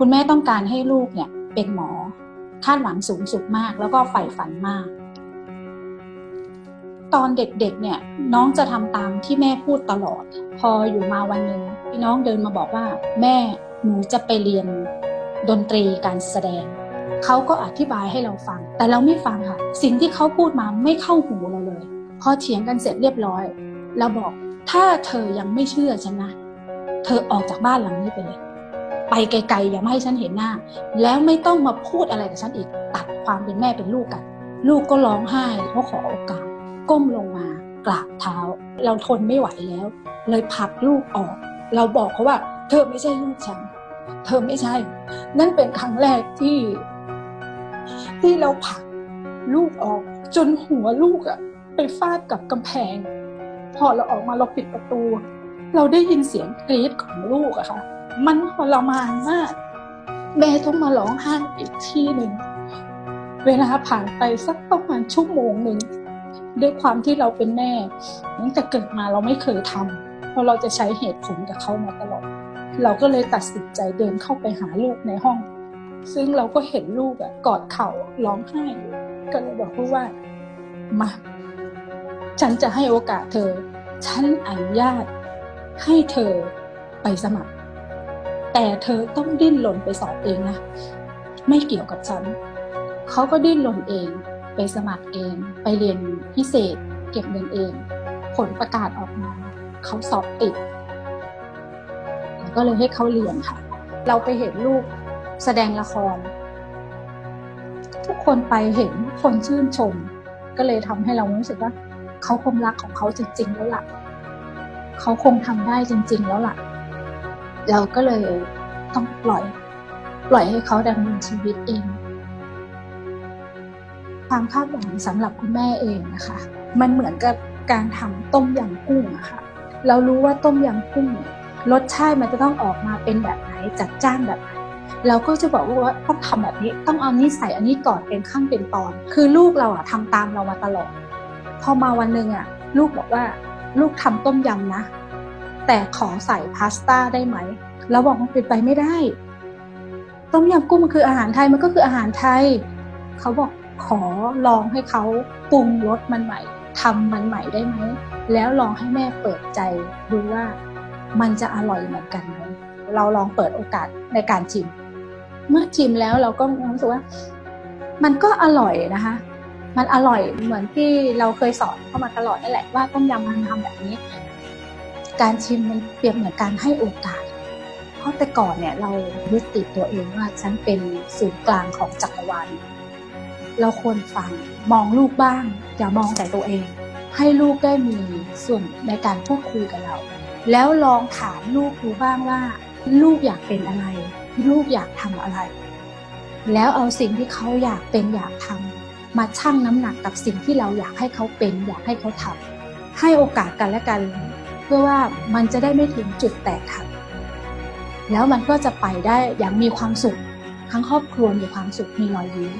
คุณแม่ต้องการให้ลูกเนี่ยเป็นหมอคาดหวังสูงสุดมาก แล้วก็ใฝ่ฝันมาก ตอนเด็กๆเนี่ยน้องจะทำตามที่แม่พูดตลอด พออยู่มาวันหนึ่งพี่น้องเดินมาบอกว่า แม่หนูจะไปเรียนดนตรีการแสดงเขาก็อธิบายให้เราฟัง แต่เราไม่ฟังค่ะ สิ่งที่เขาพูดมาไม่เข้าหูเราเลย พอเถียงกันเสร็จเรียบร้อย เราบอกถ้าเธอยังไม่เชื่อฉันนะ เธอออกจากบ้านหลังนี้ไปเลย ไปไกลๆอย่ามาให้ฉันเห็นหน้า แล้วไม่ต้องมาพูดอะไรกับฉันอีกตัดความเป็นแม่เป็นลูกกัน ลูกก็ร้องไห้เขาขอโอกาส ก้มลงมากราบเท้า เราทนไม่ไหวแล้ว เลยผลักลูกออก เราบอกเขาว่า เธอไม่ใช่ลูกฉัน เธอไม่ใช่ นั่นเป็นครั้งแรกที่ ที่เราผลักลูกออก จนหัวลูกอะไปฟาดกับกำแพง พอเราออกมาเราปิดประตู เราได้ยินเสียงกรี๊ดของลูกอะค่ะ มันทรมานมาก แม่ต้องมาร้องไห้อีกที่หนึ่ง เวลาผ่านไปสักประมาณชั่วโมงหนึ่ง ด้วยความที่เราเป็นแม่ตั้งแต่เกิดมาเราไม่เคยทำเพราะเราจะใช้เหตุผลกับเขามาตลอด เราก็เลยตัดสินใจเดินเข้าไปหาลูกในห้อง ซึ่งเราก็เห็นลูกอะกอดเข่าร้องไห้อยู่ก็เลยบอกลูกว่า มา ฉันจะให้โอกาสเธอ ฉันอนุญาตให้เธอไปสมัคร แต่เธอต้องดิ้นรนไปสอบเองนะ ไม่เกี่ยวกับฉัน เขาก็ดิ้นรนเอง ไปสมัครเอง ไปเรียนพิเศษ เก็บเงินเอง ผลประกาศออกมา เขาสอบติด ก็เลยให้เขาเรียนค่ะ เราไปเห็นลูกแสดงละคร ทุกคนไปเห็นทุกคนชื่นชม ก็เลยทำให้เรารู้สึกว่า เขาคงรักของเขาจริง ๆ แล้วล่ะ เขาคงทำได้จริง ๆ แล้วล่ะ เราก็เลยต้องปล่อย ปล่อยให้เขาดำเนินชีวิตเอง ความคาดหวังสำหรับคุณแม่เองนะคะ มันเหมือนกับการทำต้มยำกุ้งอะค่ะ เรารู้ว่าต้มยำกุ้งรสชาติมันจะต้องออกมาเป็นแบบไหนจัดจ้านแบบไหนเราก็จะบอกว่าต้องทำแบบนี้ต้องเอานี้ใส่อันนี้ก่อนเป็นขั้นเป็นตอน คือลูกเราอะทำตามเรามาตลอด พอมาวันหนึ่งอะลูกบอกว่า ลูกทำต้มยำนะ แต่ขอใส่พาสต้าได้ไหมเราบอกมันเป็นไปไม่ได้ ต้มยำกุ้งมันคืออาหารไทยมันก็คืออาหารไทย เขาบอกขอลองให้เขาปรุงรสมันใหม่ทำมันใหม่ได้ไหม แล้วลองให้แม่เปิดใจดูว่ามันจะอร่อยเหมือนกันไหมเราลองเปิดโอกาสในการชิม เมื่อชิมแล้วเราก็รู้สึกว่า มันก็อร่อยนะคะ มันอร่อยเหมือนที่เราเคยสอนเข้ามาตลอดนั่นแหละว่าต้มยำมันทำแบบนี้ การชิมมันเปรียบเหมือนการให้โอกาส เพราะแต่ก่อนเนี่ยเรายึดติดตัวเองว่าฉันเป็นศูนย์กลางของจักรวาล เราควรฟังมองลูกบ้าง อย่ามองแต่ตัวเอง ให้ลูกได้มีส่วนในการพูดคุยกับเรา แล้วลองถามลูกดูบ้างว่า ลูกอยากเป็นอะไร ลูกอยากทำอะไร แล้วเอาสิ่งที่เขาอยากเป็นอยากทำมาชั่งน้ำหนักกับสิ่งที่เราอยากให้เขาเป็น อยากให้เขาทำให้โอกาสกันและกันเพื่อว่ามันจะได้ไม่ถึงจุดแตกหักแล้วมันก็จะไปได้อย่างมีความสุข ทั้งครอบครัวมีความสุขมีรอยยิ้ม